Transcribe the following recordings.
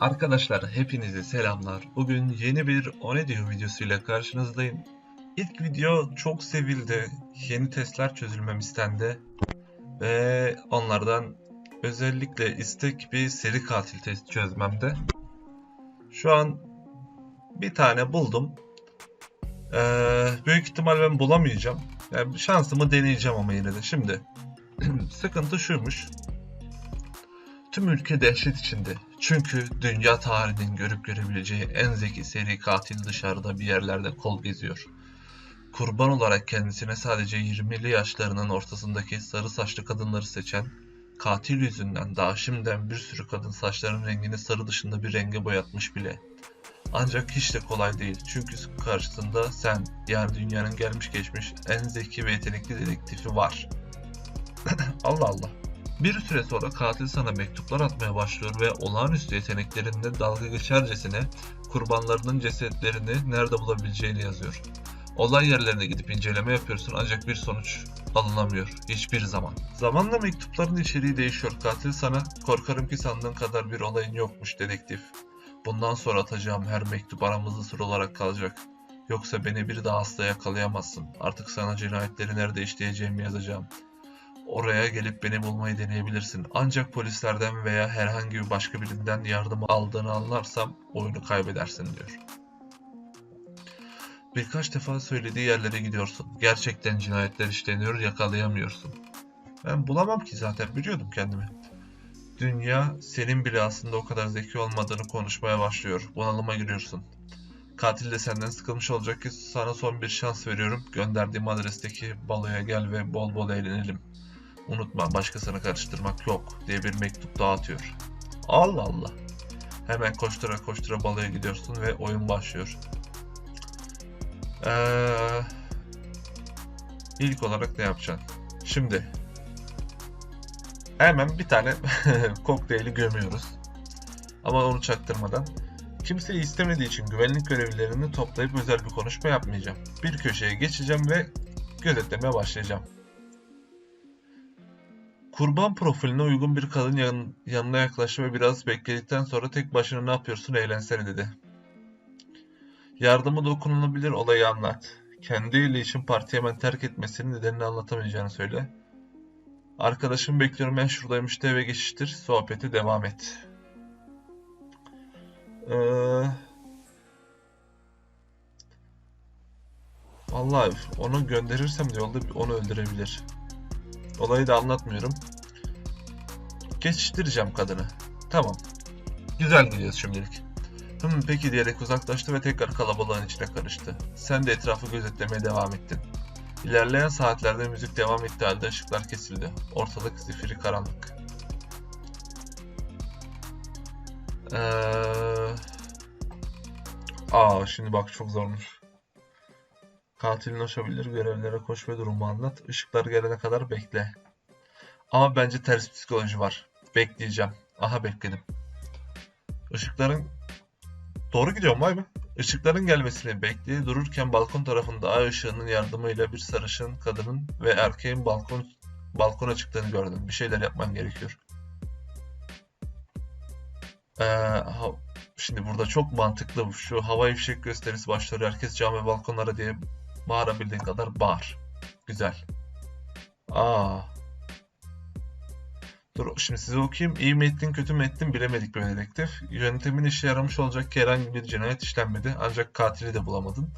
Arkadaşlar hepinize selamlar. Bugün yeni bir Onedio videosuyla karşınızdayım. İlk video çok sevildi. Yeni testler çözülmem istendi. Ve onlardan özellikle istek bir seri katil testi çözmemde. Şu an bir tane buldum. Ee, büyük ihtimal ben bulamayacağım. Yani şansımı deneyeceğim ama yine de. Şimdi sıkıntı şuymuş. Tüm ülke dehşet içinde. Çünkü dünya tarihinin görüp görebileceği en zeki seri katil dışarıda bir yerlerde kol geziyor. Kurban olarak kendisine sadece 20'li yaşlarının ortasındaki sarı saçlı kadınları seçen, katil yüzünden daha şimdiden bir sürü kadın saçlarının rengini sarı dışında bir renge boyatmış bile. Ancak hiç de kolay değil çünkü karşısında sen yani dünyanın gelmiş geçmiş en zeki ve yetenekli dedektifi var. Allah Allah. Bir süre sonra katil sana mektuplar atmaya başlıyor ve olağanüstü yeteneklerinle dalga geçercesine kurbanlarının cesetlerini nerede bulabileceğini yazıyor. Olay yerlerine gidip inceleme yapıyorsun ancak bir sonuç alınamıyor hiçbir zaman. Zamanla mektupların içeriği değişiyor. Katil sana korkarım ki sandığın kadar bir olayın yokmuş dedektif. Bundan sonra atacağım her mektup aramızda sır olarak kalacak. Yoksa beni bir daha asla yakalayamazsın. Artık sana cinayetleri nerede işleyeceğimi yazacağım. Oraya gelip beni bulmayı deneyebilirsin. Ancak polislerden veya herhangi bir başka birinden yardım aldığını anlarsam oyunu kaybedersin diyor. Birkaç defa söylediği yerlere gidiyorsun. Gerçekten cinayetler işleniyor, yakalayamıyorsun. Ben bulamam ki zaten biliyordum kendimi. Dünya senin bile aslında o kadar zeki olmadığını konuşmaya başlıyor. Bunalıma giriyorsun. Katil de senden sıkılmış olacak ki sana son bir şans veriyorum. Gönderdiğim adresteki baloya gel ve bol bol eğlenelim. Unutma başkasını karıştırmak yok diye bir mektup dağıtıyor. Allah Allah. Hemen koştura koştura baloya gidiyorsun ve oyun başlıyor. Ee, ilk olarak ne yapacaksın? Şimdi hemen bir tane kokteyli gömüyoruz. Ama onu çaktırmadan. Kimseyi istemediği için güvenlik görevlilerini toplayıp özel bir konuşma yapmayacağım. Bir köşeye geçeceğim ve gözetlemeye başlayacağım. Kurban profiline uygun bir kadın yan, yanına yaklaştı ve biraz bekledikten sonra tek başına ne yapıyorsun eğlensene dedi. Yardımı dokunulabilir olayı anlat. Kendiyle için partiyi hemen terk etmesinin nedenini anlatamayacağını söyle. Arkadaşım bekliyorum ben şuradaymış de eve geçiştir. Sohbeti devam et. Ee, Vallahi onu gönderirsem de yolda onu öldürebilir. Olayı da anlatmıyorum. Geçiştireceğim kadını. Tamam. Güzel gidiyoruz şimdilik. Hmm, peki diyerek uzaklaştı ve tekrar kalabalığın içine karıştı. Sen de etrafı gözetlemeye devam ettin. İlerleyen saatlerde müzik devam ettiği halde ışıklar kesildi. Ortalık zifiri karanlık. Ee... Aa şimdi bak çok zormuş. Katilin ulaşabilir, görevlere koş ve durumu anlat. Işıklar gelene kadar bekle. Ama bence ters psikoloji var. Bekleyeceğim. Aha bekledim. Işıkların... Doğru gidiyorum vay be. Işıkların gelmesini bekleye dururken balkon tarafında ay ışığının yardımıyla bir sarışın kadının ve erkeğin balkon balkona çıktığını gördüm. Bir şeyler yapman gerekiyor. Ee, ha- şimdi burada çok mantıklı şu hava ifşek gösterisi başlıyor. Herkes cam ve balkonlara diye bağırabildiğin kadar bağır. Güzel. Aa. Dur şimdi size okuyayım. İyi mi ettin kötü mü ettin bilemedik be dedektif. Yöntemin işe yaramış olacak ki herhangi bir cinayet işlenmedi. Ancak katili de bulamadın.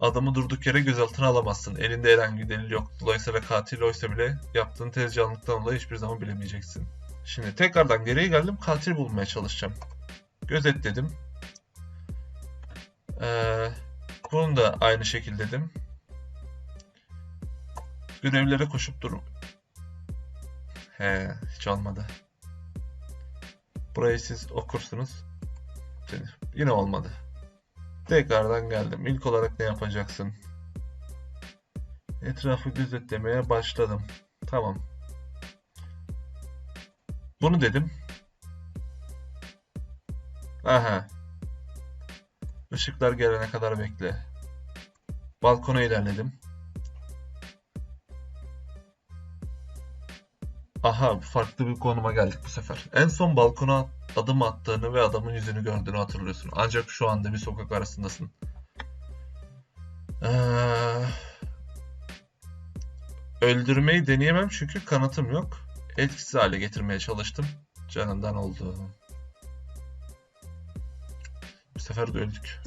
Adamı durduk yere gözaltına alamazsın. Elinde herhangi bir delil yok. Dolayısıyla katil oysa bile yaptığın tezcanlıktan dolayı hiçbir zaman bilemeyeceksin. Şimdi tekrardan geriye geldim. Katil bulmaya çalışacağım. Gözetledim. Ee, bunu da aynı şekilde dedim. Görevlere koşup durum. He, hiç olmadı. Burayı siz okursunuz. Yine olmadı. Tekrardan geldim. İlk olarak ne yapacaksın? Etrafı gözetlemeye başladım. Tamam. Bunu dedim. Aha. Işıklar gelene kadar bekle. Balkona ilerledim. Aha farklı bir konuma geldik bu sefer. En son balkona adım attığını ve adamın yüzünü gördüğünü hatırlıyorsun. Ancak şu anda bir sokak arasındasın. Ee, öldürmeyi deneyemem çünkü kanıtım yok. Etkisiz hale getirmeye çalıştım. Canından oldu. Bu sefer de öldük.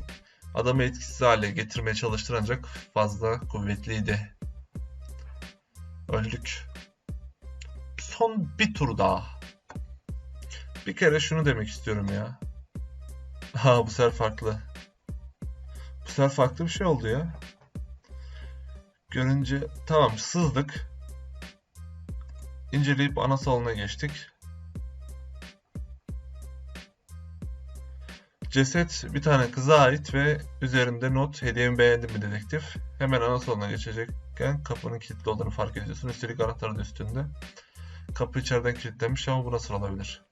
Adamı etkisiz hale getirmeye çalıştın ancak fazla kuvvetliydi. Öldük. Son bir tur daha. Bir kere şunu demek istiyorum ya. Ha bu sefer farklı. Bu sefer farklı bir şey oldu ya. Görünce tamam sızdık. İnceleyip ana salona geçtik. Ceset bir tane kıza ait ve üzerinde not hediyemi beğendin mi dedektif. Hemen ana salona geçecekken kapının kilitli olduğunu fark ediyorsun. Üstelik anahtarı da üstünde. Kapı içeriden kilitlenmiş ama bu nasıl olabilir?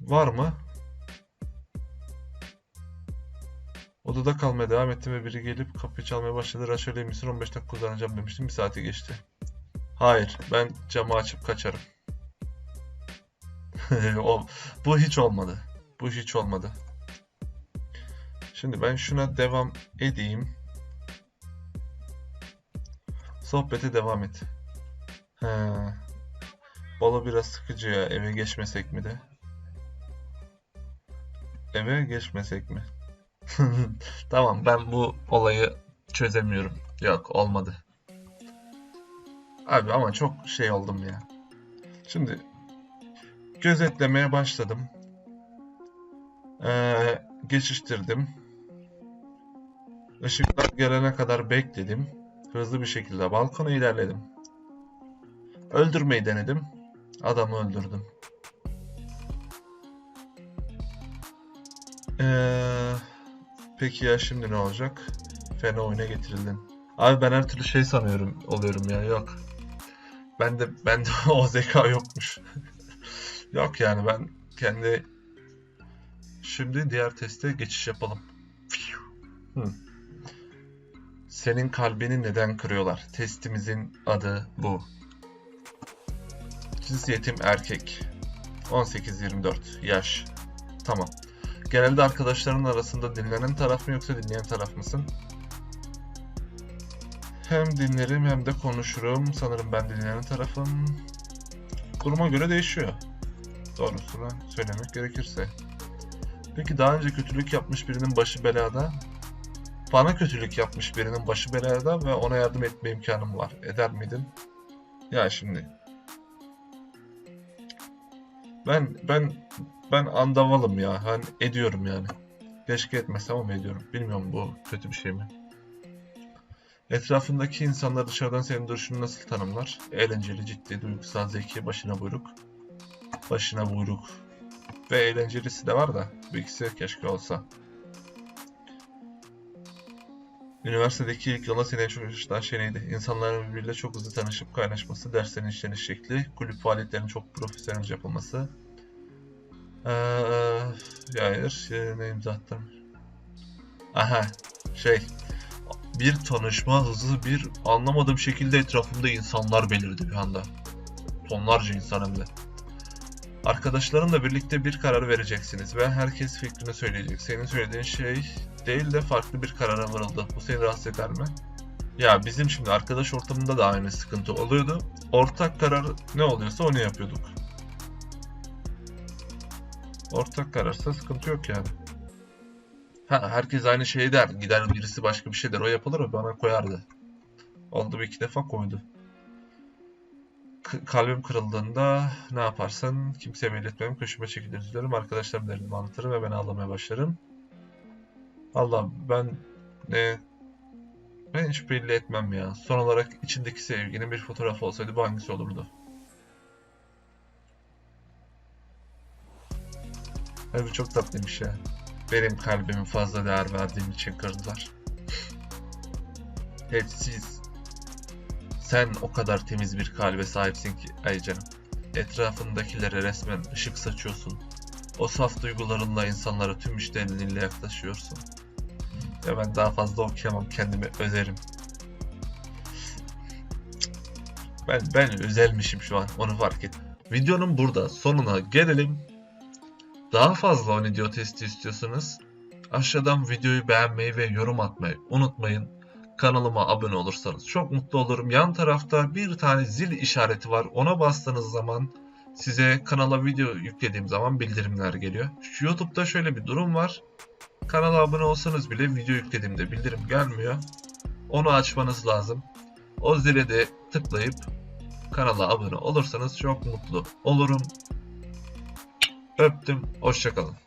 Var mı? Odada kalmaya devam ettim ve biri gelip kapıyı çalmaya başladı. Raşöleyi misin 15 dakika kullanacağım demiştim. Bir saati geçti. Hayır, ben camı açıp kaçarım. bu hiç olmadı. Bu hiç olmadı. Şimdi ben şuna devam edeyim. Sohbete devam et. He. Balo biraz sıkıcı ya. Eve geçmesek mi de? Eve geçmesek mi? Tamam ben bu olayı çözemiyorum. Yok olmadı. Abi ama çok şey oldum ya. Şimdi gözetlemeye başladım. Ee, geçiştirdim. Işıklar gelene kadar bekledim. Hızlı bir şekilde balkona ilerledim. Öldürmeyi denedim. Adamı öldürdüm. Ee, peki ya şimdi ne olacak? Fena oyuna getirildin. Abi ben her türlü şey sanıyorum oluyorum ya yok. Ben de ben de o zeka yokmuş. Yok yani ben kendi Şimdi diğer teste geçiş yapalım. Hı. Senin kalbini neden kırıyorlar? Testimizin adı bu. Cinsiyetim erkek. 18-24 yaş. Tamam. Genelde arkadaşların arasında dinlenen taraf mı yoksa dinleyen taraf mısın? Hem dinlerim hem de konuşurum. Sanırım ben dinleyen tarafım. Duruma göre değişiyor. Doğrusunu söylemek gerekirse. Peki daha önce kötülük yapmış birinin başı belada, bana kötülük yapmış birinin başı belada ve ona yardım etme imkanım var. Eder miydin? Ya şimdi ben ben ben andavalım ya. Hani ediyorum yani. Keşke etmesem ama ediyorum. Bilmiyorum bu kötü bir şey mi? Etrafındaki insanlar dışarıdan senin duruşunu nasıl tanımlar? Eğlenceli, ciddi, duygusal, zeki, başına buyruk. Başına buyruk. Ve eğlencelisi de var da bu ikisi keşke olsa. Üniversitedeki ilk yılda seni en çok şaşırtan şey neydi? İnsanların birbiriyle çok hızlı tanışıp kaynaşması, derslerin işleniş şekli, kulüp faaliyetlerinin çok profesyonel yapılması. Ee, hayır, yerine imza attım. Aha, şey, bir tanışma hızı bir anlamadığım şekilde etrafımda insanlar belirdi bir anda. Tonlarca insan hem de. Arkadaşlarımla birlikte bir karar vereceksiniz ve herkes fikrini söyleyecek. Senin söylediğin şey değil de farklı bir karara varıldı. Bu seni rahatsız eder mi? Ya bizim şimdi arkadaş ortamında da aynı sıkıntı oluyordu. Ortak karar ne oluyorsa onu yapıyorduk. Ortak kararsa sıkıntı yok yani. Ha, herkes aynı şeyi der. Gider birisi başka bir şey der. O yapılır mı? Bana koyardı. Oldu bir iki defa koydu. Kalbim kırıldığında ne yaparsın? Kimseye belli etmem. Köşeme çekilir üzülürüm. Arkadaşlarım derdimi anlatırım ve ben ağlamaya başlarım. Allah ben ne ben hiç belli etmem ya. Son olarak içindeki sevginin bir fotoğrafı olsaydı bu hangisi olurdu? Abi çok tatlıymış ya. Benim kalbimi fazla değer verdiğim için kırdılar. Hep siz. Sen o kadar temiz bir kalbe sahipsin ki ay canım. Etrafındakilere resmen ışık saçıyorsun. O saf duygularınla insanlara tüm işlerinle yaklaşıyorsun. Ve ben daha fazla okuyamam kendimi özerim. Ben ben özelmişim şu an onu fark ettim. Videonun burada sonuna gelelim. Daha fazla Onidio testi istiyorsanız aşağıdan videoyu beğenmeyi ve yorum atmayı unutmayın. Kanalıma abone olursanız çok mutlu olurum. Yan tarafta bir tane zil işareti var. Ona bastığınız zaman size kanala video yüklediğim zaman bildirimler geliyor. Şu YouTube'da şöyle bir durum var. Kanala abone olsanız bile video yüklediğimde bildirim gelmiyor. Onu açmanız lazım. O zile de tıklayıp kanala abone olursanız çok mutlu olurum. Öptüm. Hoşçakalın.